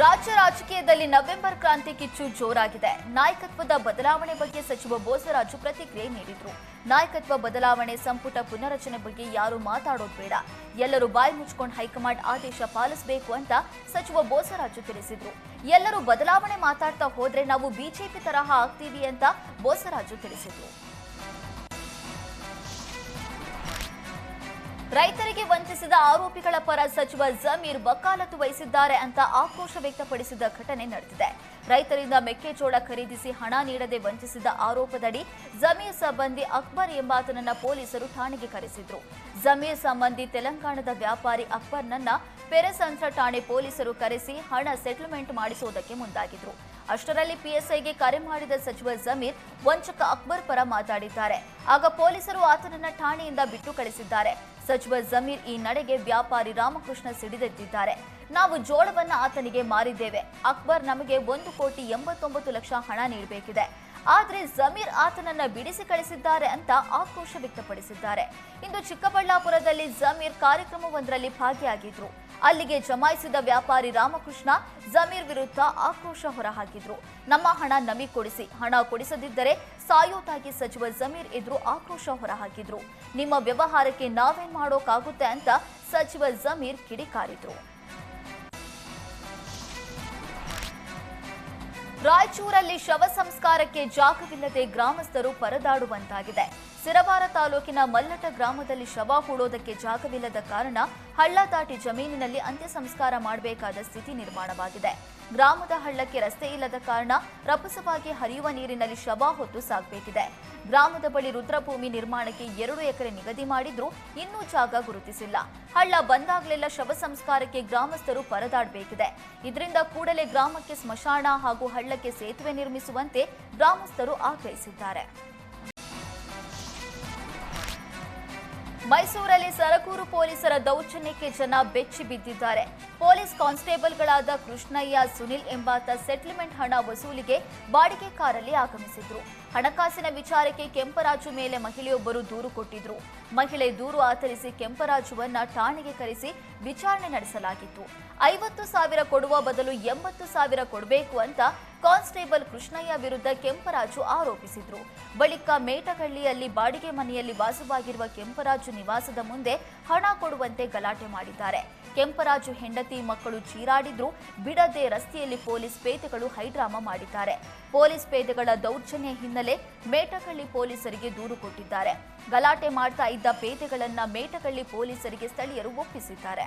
ರಾಜ್ಯ ರಾಜಕೀಯದಲ್ಲಿ ನವೆಂಬರ್ ಕ್ರಾಂತಿ ಕಿಚ್ಚು ಜೋರಾಗಿದೆ. ನಾಯಕತ್ವದ ಬದಲಾವಣೆ ಬಗ್ಗೆ ಸಚಿವ ಬೋಸರಾಜು ಪ್ರತಿಕ್ರಿಯೆ ನೀಡಿದ್ರು. ನಾಯಕತ್ವ ಬದಲಾವಣೆ ಸಂಪುಟ ಪುನರಚನೆ ಬಗ್ಗೆ ಯಾರು ಮಾತಾಡೋದು ಬೇಡ. ಎಲ್ಲರೂ ಬಾಯಿ ಮುಚ್ಕೊಂಡು ಹೈಕಮಾಂಡ್ ಆದೇಶ ಪಾಲಿಸಬೇಕು ಅಂತ ಸಚಿವ ಬೋಸರಾಜು ತಿಳಿಸಿದ್ರು. ಎಲ್ಲರೂ ಬದಲಾವಣೆ ಮಾತಾಡ್ತಾ ಹೋದ್ರೆ ನಾವು ಬಿಜೆಪಿ ತರಹ ಆಗ್ತೀವಿ ಅಂತ ಬೋಸರಾಜು ತಿಳಿಸಿದ್ರು. ರೈತರಿಗೆ ವಂಚಿಸಿದ ಆರೋಪಿಗಳ ಪರ ಸಚಿವ ಜಮೀರ್ ವಕಾಲತ್ತು ವಹಿಸಿದ್ದಾರೆ ಅಂತ ಆಕ್ರೋಶ ವ್ಯಕ್ತಪಡಿಸಿದ ಘಟನೆ ನಡೆದಿದೆ. ರೈತರಿಂದ ಮೆಕ್ಕೆಜೋಳ ಖರೀದಿಸಿ ಹಣ ನೀಡದೆ ವಂಚಿಸಿದ ಆರೋಪದಡಿ ಜಮೀರ್ ಸಂಬಂಧಿ ಅಕ್ಬರ್ ಎಂಬಾತನನ್ನ ಪೊಲೀಸರು ಠಾಣೆಗೆ ಕರೆಸಿದ್ರು. ಜಮೀರ್ ಸಂಬಂಧಿ ತೆಲಂಗಾಣದ ವ್ಯಾಪಾರಿ ಅಕ್ಬರ್ನನ್ನ ಪೆರೆಸಂತ್ರ ಠಾಣೆ ಪೊಲೀಸರು ಕರೆಸಿ ಹಣ ಸೆಟಲ್ಮೆಂಟ್ ಮಾಡಿಸುವುದಕ್ಕೆ ಮುಂದಾಗಿದ್ರು. ಅಷ್ಟರಲ್ಲಿ ಪಿಎಸ್ಐಗೆ ಕರೆ ಮಾಡಿದ ಸಚಿವ ಜಮೀರ್, ವಂಚಕ ಅಕ್ಬರ್ ಪರ ಮಾತಾಡಿದ್ದಾರೆ. ಆಗ ಪೊಲೀಸರು ಆತನನ್ನ ಠಾಣೆಯಿಂದ ಬಿಟ್ಟು ಕಳಿಸಿದ್ದಾರೆ. ಸಚಿವ ಜಮೀರ್ ಈ ನಡೆಗೆ ವ್ಯಾಪಾರಿ ರಾಮಕೃಷ್ಣ ಸಿಡಿದೆದ್ದಿದ್ದಾರೆ ನಾವು ಜೋಳವನ್ನ ಆತನಿಗೆ ಮಾರಿದ್ದೇವೆ. ಅಕ್ಬರ್ ನಮಗೆ ಒಂದು ಕೋಟಿ ಎಂಬತ್ತೊಂಬತ್ತು ಲಕ್ಷ ಹಣ ನೀಡಬೇಕಿದೆ. ಆದ್ರೆ ಜಮೀರ್ ಆತನನ್ನ ಬಿಡಿಸಿ ಕಳಿಸಿದ್ದಾರೆ ಅಂತ ಆಕ್ರೋಶ ವ್ಯಕ್ತಪಡಿಸಿದ್ದಾರೆ. ಇಂದು ಚಿಕ್ಕಬಳ್ಳಾಪುರದಲ್ಲಿ ಜಮೀರ್ ಕಾರ್ಯಕ್ರಮವೊಂದರಲ್ಲಿ ಭಾಗಿಯಾಗಿದ್ರು. ಅಲ್ಲಿಗೆ ಜಮಾಯಿಸಿದ ವ್ಯಾಪಾರಿ ರಾಮಕೃಷ್ಣ ಜಮೀರ್ ವಿರುದ್ಧ ಆಕ್ರೋಶ ಹೊರಹಾಕಿದ್ರು. ನಮ್ಮ ಹಣ ನಮಿ ಕೊಡಿಸಿ, ಹಣ ಕೊಡಿಸದಿದ್ದರೆ ಸಾಯೋದಾಗಿ ಸಚಿವ ಜಮೀರ್ ಎದುರು ಆಕ್ರೋಶ ಹೊರಹಾಕಿದ್ರು. ನಿಮ್ಮ ವ್ಯವಹಾರಕ್ಕೆ ನಾವೇನ್ ಮಾಡೋಕ್ಕಾಗುತ್ತೆ ಅಂತ ಸಚಿವ ಜಮೀರ್ ಕಿಡಿಕಾರಿದ್ರು. ರಾಯಚೂರಲ್ಲಿ ಶವ ಸಂಸ್ಕಾರಕ್ಕೆ ಜಾಗವಿಲ್ಲದೆ ಗ್ರಾಮಸ್ಥರು ಪರದಾಡುವಂತಾಗಿದೆ. ಸಿರವಾರ ತಾಲೂಕಿನ ಮಲ್ಲಟ ಗ್ರಾಮದಲ್ಲಿ ಶವ ಹೂಡೋದಕ್ಕೆ ಜಾಗವಿಲ್ಲದ ಕಾರಣ ಹಳ್ಳ ದಾಟಿ ಜಮೀನಿನಲ್ಲಿ ಅಂತ್ಯ ಸಂಸ್ಕಾರ ಮಾಡಬೇಕಾದ ಸ್ಥಿತಿ ನಿರ್ಮಾಣವಾಗಿದೆ. ಗ್ರಾಮದ ಹಳ್ಳಕ್ಕೆ ರಸ್ತೆ ಇಲ್ಲದ ಕಾರಣ ರಭಸವಾಗಿ ಹರಿಯುವ ನೀರಿನಲ್ಲಿ ಶವ ಹೊತ್ತು ಸಾಗಬೇಕಿದೆ. ಗ್ರಾಮದ ಬಳಿ ರುದ್ರಭೂಮಿ ನಿರ್ಮಾಣಕ್ಕೆ ಎರಡು ಎಕರೆ ನಿಗದಿ ಮಾಡಿದ್ರೂ ಇನ್ನೂ ಜಾಗ ಗುರುತಿಸಿಲ್ಲ. ಹಳ್ಳ ಬಂದಾಗಲೆಲ್ಲ ಶವ ಸಂಸ್ಕಾರಕ್ಕೆ ಗ್ರಾಮಸ್ಥರು ಪರದಾಡಬೇಕಿದೆ. ಇದರಿಂದ ಕೂಡಲೇ ಗ್ರಾಮಕ್ಕೆ ಸ್ಮಶಾನ ಹಾಗೂ ಹಳ್ಳಕ್ಕೆ ಸೇತುವೆ ನಿರ್ಮಿಸುವಂತೆ ಗ್ರಾಮಸ್ಥರು ಆಗ್ರಹಿಸಿದ್ದಾರೆ. ಮೈಸೂರಲ್ಲಿ ಸರಕೂರು ಪೊಲೀಸರ ದೌರ್ಜನ್ಯಕ್ಕೆ ಜನ ಬೆಚ್ಚಿ ಬಿದ್ದಿದ್ದಾರೆ. ಪೊಲೀಸ್ ಕಾನ್ಸ್ಟೇಬಲ್ಗಳಾದ ಕೃಷ್ಣಯ್ಯ, ಸುನಿಲ್ ಎಂಬಾತ ಸೆಟ್ಲ್ಮೆಂಟ್ ಹಣ ವಸೂಲಿಗೆ ಬಾಡಿಗೆ ಕಾರಲ್ಲಿ ಆಗಮಿಸಿದ್ರು. ಹಣಕಾಸಿನ ವಿಚಾರಕ್ಕೆ ಕೆಂಪರಾಜು ಮೇಲೆ ಮಹಿಳೆಯೊಬ್ಬರು ದೂರು ಕೊಟ್ಟಿದ್ರು. ಮಹಿಳೆ ದೂರು ಆಧರಿಸಿ ಕೆಂಪರಾಜುವನ್ನ ಠಾಣೆಗೆ ಕರೆಸಿ ವಿಚಾರಣೆ ನಡೆಸಲಾಗಿತ್ತು. ಐವತ್ತು ಸಾವಿರ ಕೊಡುವ ಬದಲು ಎಂಬತ್ತು ಸಾವಿರ ಕೊಡಬೇಕು ಅಂತ ಕಾನ್ಸ್ಟೇಬಲ್ ಕೃಷ್ಣಯ್ಯ ವಿರುದ್ಧ ಕೆಂಪರಾಜು ಆರೋಪಿಸಿದ್ರು. ಬಳಿಕ ಮೇಟಗಳ್ಳಿಯಲ್ಲಿ ಬಾಡಿಗೆ ಮನೆಯಲ್ಲಿ ವಾಸವಾಗಿರುವ ಕೆಂಪರಾಜು ನಿವಾಸದ ಮುಂದೆ ಹಣ ಕೊಡುವಂತೆ ಗಲಾಟೆ ಮಾಡಿದ್ದಾರೆ. ಕೆಂಪರಾಜು ಹೆಂಡತಿ ಮಕ್ಕಳು ಚೀರಾಡಿದ್ರು. ಬಿಡದೆ ರಸ್ತೆಯಲ್ಲಿ ಪೊಲೀಸ್ ಪೇದೆಗಳು ಹೈಡ್ರಾಮಾ ಮಾಡಿದ್ದಾರೆ. ಪೊಲೀಸ್ ಪೇದೆಗಳ ದೌರ್ಜನ್ಯ ಹಿನ್ನೆಲೆ ಮೇಟಗಳ್ಳಿ ಪೊಲೀಸರಿಗೆ ದೂರು ಕೊಟ್ಟಿದ್ದಾರೆ. ಗಲಾಟೆ ಮಾಡ್ತಾ ಇದ್ದ ಪೇದೆಗಳನ್ನ ಮೇಟಗಳ್ಳಿ ಪೊಲೀಸರಿಗೆ ಸ್ಥಳೀಯರು ಒಪ್ಪಿಸಿದ್ದಾರೆ.